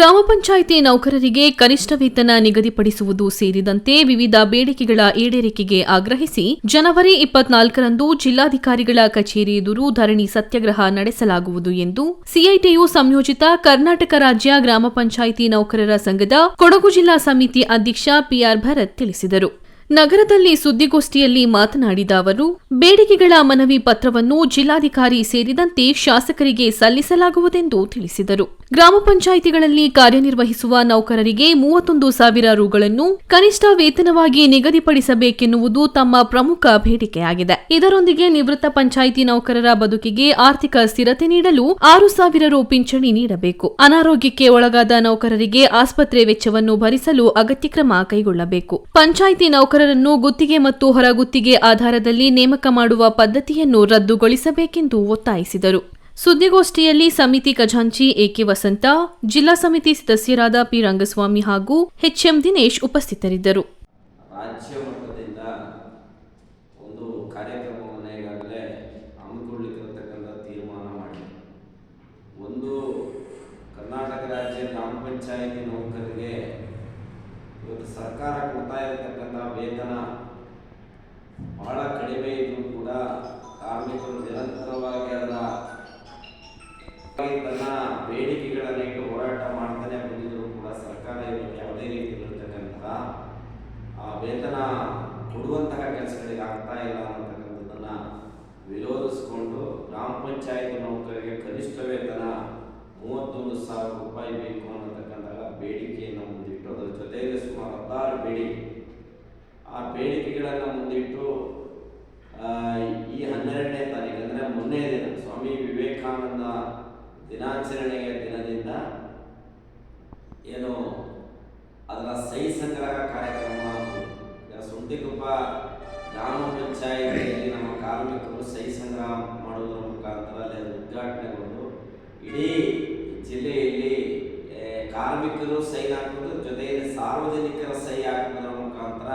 ಗ್ರಾಮ ಪಂಚಾಯಿತಿ ನೌಕರರಿಗೆ ಕನಿಷ್ಠ ವೇತನ ನಿಗದಿಪಡಿಸುವುದು ಸೇರಿದಂತೆ ವಿವಿಧ ಬೇಡಿಕೆಗಳ ಈಡೇರಿಕೆಗೆ ಆಗ್ರಹಿಸಿ ಜನವರಿ ಇಪ್ಪತ್ನಾಲ್ಕರಂದು ಜಿಲ್ಲಾಧಿಕಾರಿಗಳ ಕಚೇರಿ ಎದುರು ಧರಣಿ ಸತ್ಯಾಗ್ರಹ ನಡೆಸಲಾಗುವುದು ಎಂದು ಸಿಐಟಿಯು ಸಂಯೋಜಿತ ಕರ್ನಾಟಕ ರಾಜ್ಯ ಗ್ರಾಮ ಪಂಚಾಯಿತಿ ನೌಕರರ ಸಂಘದ ಕೊಡಗು ಜಿಲ್ಲಾ ಸಮಿತಿ ಅಧ್ಯಕ್ಷ ಪಿಆರ್ ಭರತ್ ತಿಳಿಸಿದರು. ನಗರದಲ್ಲಿ ಸುದ್ದಿಗೋಷ್ಠಿಯಲ್ಲಿ ಮಾತನಾಡಿದ ಅವರು, ಬೇಡಿಕೆಗಳ ಮನವಿ ಪತ್ರವನ್ನು ಜಿಲ್ಲಾಧಿಕಾರಿ ಸೇರಿದಂತೆ ಶಾಸಕರಿಗೆ ಸಲ್ಲಿಸಲಾಗುವುದೆಂದು ತಿಳಿಸಿದರು. ಗ್ರಾಮ ಪಂಚಾಯಿತಿಗಳಲ್ಲಿ ಕಾರ್ಯನಿರ್ವಹಿಸುವ ನೌಕರರಿಗೆ ಮೂವತ್ತೊಂದು ಸಾವಿರ ರುಗಳನ್ನು ಕನಿಷ್ಠ ವೇತನವಾಗಿ ನಿಗದಿಪಡಿಸಬೇಕೆನ್ನುವುದು ತಮ್ಮ ಪ್ರಮುಖ ಬೇಡಿಕೆಯಾಗಿದೆ. ಇದರೊಂದಿಗೆ ನಿವೃತ್ತ ಪಂಚಾಯಿತಿ ನೌಕರರ ಬದುಕಿಗೆ ಆರ್ಥಿಕ ಸ್ಥಿರತೆ ನೀಡಲು ಆರು ಸಾವಿರ ರು ಪಿಂಚಣಿ ನೀಡಬೇಕು. ಅನಾರೋಗ್ಯಕ್ಕೆ ಒಳಗಾದ ನೌಕರರಿಗೆ ಆಸ್ಪತ್ರೆ ವೆಚ್ಚವನ್ನು ಭರಿಸಲು ಅಗತ್ಯ ಕ್ರಮ ಕೈಗೊಳ್ಳಬೇಕು. ಪಂಚಾಯಿತಿ ನೌಕರರನ್ನು ಗುತ್ತಿಗೆ ಮತ್ತು ಹೊರಗುತ್ತಿಗೆ ಆಧಾರದಲ್ಲಿ ನೇಮಕ ಮಾಡುವ ಪದ್ಧತಿಯನ್ನು ರದ್ದುಗೊಳಿಸಬೇಕೆಂದು ಒತ್ತಾಯಿಸಿದರು. ಸುದ್ದಿಗೋಷ್ಠಿಯಲ್ಲಿ ಸಮಿತಿ ಖಜಾಂಚಿ ಎಕೆ ವಸಂತ, ಜಿಲ್ಲಾ ಸಮಿತಿ ಸದಸ್ಯರಾದ ಪಿ ರಂಗಸ್ವಾಮಿ ಹಾಗೂ ಎಚ್ಎಂ ದಿನೇಶ್ ಉಪಸ್ಥಿತರಿದ್ದರು. ರಾಜ್ಯ ಮಟ್ಟದಿಂದ ಒಂದು ಕಾರ್ಯಕ್ರಮವನ್ನು ಈಗಾಗಲೇ ಹಮ್ಮಿಕೊಳ್ಳಿಕ್ಕಿರತಕ್ಕಂಥ ತೀರ್ಮಾನ ಮಾಡಿ. ಒಂದು ಕರ್ನಾಟಕ ರಾಜ್ಯ ಗ್ರಾಮ ಪಂಚಾಯಿತಿ ನೌಕರರಿಗೆ ಇವತ್ತು ಸರ್ಕಾರ ಕೊಡ್ತಾ ಇರತಕ್ಕಂಥ ವೇತನ ಇಟ್ಟು ಹೋರಾಟ ಮಾಡ್ತಾನೆ ಬಂದಿದ್ರು ಕೂಡ ಸರ್ಕಾರ ಇವತ್ತು ಯಾವುದೇ ಆ ವೇತನ ಕೊಡುವಂತಹ ಕೆಲಸಗಳಿಗೆ ಆಗ್ತಾ ಇಲ್ಲ ಅನ್ನತಕ್ಕಂಥದ್ದನ್ನು ವಿರೋಧಿಸಿಕೊಂಡು ಗ್ರಾಮ ಪಂಚಾಯತ್ ನೌಕರರಿಗೆ ಕನಿಷ್ಠ ವೇತನ ಮೂವತ್ತೊಂದು ಸಾವಿರ ರೂಪಾಯಿ ಬೇಕು ಅನ್ನತಕ್ಕಂತಹ ಬೇಡಿಕೆಯನ್ನು ಮುಂದಿಟ್ಟು, ಅದರ ಜೊತೆಗೆ ಸುಮಾರು ಹತ್ತಾರು ಬೇಡಿಕೆ ಆ ಬೇಡಿಕೆಗಳನ್ನು ಮುಂದಿಟ್ಟು ಈ ಹನ್ನೆರಡನೇ ತಾರೀಕು ಅಂದರೆ ಮೊನ್ನೆ ದಿನ ಸ್ವಾಮಿ ವಿವೇಕಾನಂದ ದಿನಾಚರಣೆಯ ದಿನದಿಂದ ಏನು ಅದರ ಸಹಿ ಸಂಗ್ರಹ ಕಾರ್ಯಕ್ರಮ ಸುಂಟಿಕೊಪ್ಪ ಗ್ರಾಮ ಪಂಚಾಯಿತಿಯಲ್ಲಿ ನಮ್ಮ ಕಾರ್ಮಿಕರು ಸಹಿ ಸಂಗ್ರಹ ಮಾಡುವುದರ ಮುಖಾಂತರ ಅಲ್ಲಿ ಉದ್ಘಾಟನೆಗೊಂಡು ಇಡೀ ಜಿಲ್ಲೆಯಲ್ಲಿ ಕಾರ್ಮಿಕರು ಸಹಿ ಹಾಕುವುದು, ಜೊತೆಯಲ್ಲಿ ಸಾರ್ವಜನಿಕರ ಸಹಿ ಹಾಕುವುದರ ಮುಖಾಂತರ,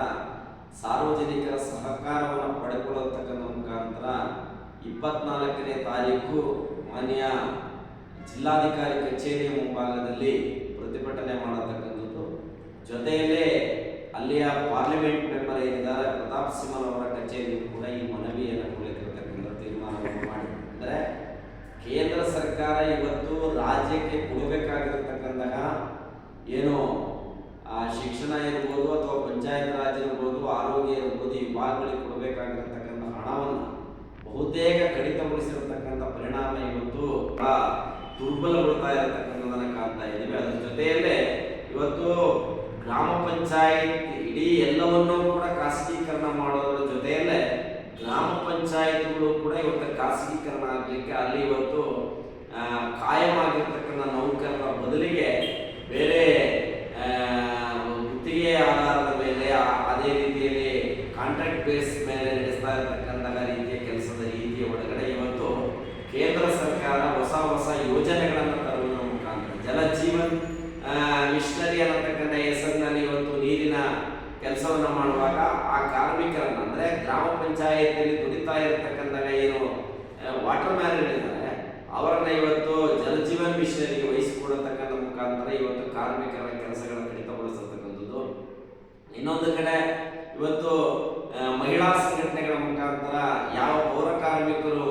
ಸಾರ್ವಜನಿಕರ ಸಹಕಾರವನ್ನು ಪಡೆದುಕೊಳ್ಳತಕ್ಕಂಥ ಮುಖಾಂತರ ಇಪ್ಪತ್ನಾಲ್ಕನೇ ತಾರೀಕು ಮಾನ್ಯ ಜಿಲ್ಲಾಧಿಕಾರಿ ಕಚೇರಿಯ ಮುಂಭಾಗದಲ್ಲಿ ಪ್ರತಿಭಟನೆ ಮಾಡತಕ್ಕಂಥದ್ದು. ಜೊತೆಯಲ್ಲೇ ಅಲ್ಲಿಯ ಪಾರ್ಲಿಮೆಂಟ್ ಮೆಂಬರ್ ಏನಿದ್ದಾರೆ, ಪ್ರತಾಪ್ ಸಿಂಹಲ್ ಅವರ ಕಚೇರಿ ಕೂಡ ಈ ಮನವಿಯನ್ನು ಕೊಡಲಿಕ್ಕಿರತಕ್ಕಂಥ ತೀರ್ಮಾನವನ್ನು ಮಾಡಿ ಅಂದರೆ ಕೇಂದ್ರ ಸರ್ಕಾರ ಇವತ್ತು ರಾಜ್ಯಕ್ಕೆ ಕೊಡಬೇಕಾಗಿರತಕ್ಕಂತಹ ಏನು, ಆ, ಶಿಕ್ಷಣ ಇರ್ಬೋದು ಅಥವಾ ಪಂಚಾಯತ್ ರಾಜ್ ಇರ್ಬೋದು, ಆರೋಗ್ಯ ಇರ್ಬೋದು, ಈ ವಿಭಾಗಗಳಿಗೆ ಕೊಡಬೇಕಾಗಿರತಕ್ಕಂಥ ಹಣವನ್ನು ಬಹುತೇಕ ಕಡಿತಗೊಳಿಸಿರತಕ್ಕಂಥ ಪರಿಣಾಮ ಇವತ್ತು ದುರ್ಬಲಗೊಳ್ತಾ ಇರತಕ್ಕಂಥದ್ದನ್ನು ಕಾಣ್ತಾ ಇದ್ದೀವಿ. ಅದರ ಜೊತೆಯಲ್ಲೇ ಇವತ್ತು ಗ್ರಾಮ ಪಂಚಾಯತ್ ಇಡೀ ಎಲ್ಲವನ್ನೂ ಕೂಡ ಖಾಸಗೀಕರಣ ಮಾಡೋದ್ರ ಜೊತೆಯಲ್ಲೇ ಗ್ರಾಮ ಪಂಚಾಯತ್ಗಳು ಕೂಡ ಇವತ್ತು ಖಾಸಗೀಕರಣ ಆಗಲಿಕ್ಕೆ ಅಲ್ಲಿ ಇವತ್ತು ಕಾಯಂ ಆಗಿರ್ತಕ್ಕಂಥ ನೌಕರರ ಬದಲಿಗೆ ಮಿಷನರಿ ಅನ್ನತಕ್ಕಂಥ ಹೆಸರಿನಲ್ಲಿ ಇವತ್ತು ನೀರಿನ ಕೆಲಸವನ್ನು ಮಾಡುವಾಗ ಆ ಕಾರ್ಮಿಕರನ್ನ, ಅಂದರೆ ಗ್ರಾಮ ಪಂಚಾಯತಿಯಲ್ಲಿ ದುಡಿತಾ ಇರತಕ್ಕಂಥ ಏನು ವಾಟರ್ ಮ್ಯಾನ್ ಇದ್ದಾರೆ. ಅವರನ್ನ ಇವತ್ತು ಜಲಜೀವನ್ ಮಿಷನರಿಗೆ ವಹಿಸಿಕೊಡತಕ್ಕಂಥ ಮುಖಾಂತರ ಇವತ್ತು ಕಾರ್ಮಿಕರ ಕೆಲಸಗಳ ಕಡಿತಗೊಳಿಸತಕ್ಕಂಥದ್ದು. ಇನ್ನೊಂದು ಕಡೆ ಇವತ್ತು ಮಹಿಳಾ ಸಂಘಟನೆಗಳ ಮುಖಾಂತರ ಯಾವ ಪೌರ ಕಾರ್ಮಿಕರು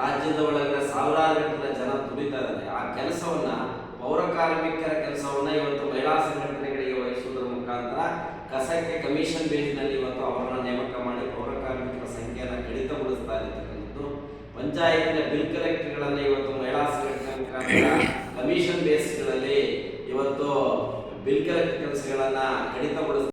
ರಾಜ್ಯದ ಒಳಗಡೆ ಸಾವಿರಾರು ಗಟ್ಟಲೆ ಜನ ದುಡಿತಾ ಇದ್ದಾರೆ. ಆ ಕೆಲಸವನ್ನ ಪೌರ ಕಾರ್ಮಿಕರ ಕೆಲಸವನ್ನ ಇವತ್ತು ಮಹಿಳಾ ಸಂಘಟನೆಗಳಿಗೆ ವಹಿಸುವುದರ ಮುಖಾಂತರ ಕಸಕ್ಕೆ ಕಮಿಷನ್ ಬೇಸ್ನಲ್ಲಿ ಇವತ್ತು ಅವರನ್ನ ನೇಮಕ ಮಾಡಿ ಪೌರ ಕಾರ್ಮಿಕರ ಸಂಖ್ಯೆಯನ್ನು ಕಡಿತಗೊಳಿಸ್ತಾ ಇರತಕ್ಕಂಥದ್ದು. ಪಂಚಾಯತಿನ ಬಿಲ್ ಕಲೆಕ್ಟರ್ಗಳನ್ನು ಇವತ್ತು ಮಹಿಳಾ ಕಮಿಷನ್ ಬೇಸ್ಗಳಲ್ಲಿ ಇವತ್ತು ಬಿಲ್ ಕೆಲಸಗಳನ್ನ ಕಡಿತಗೊಳಿಸ್ತಾ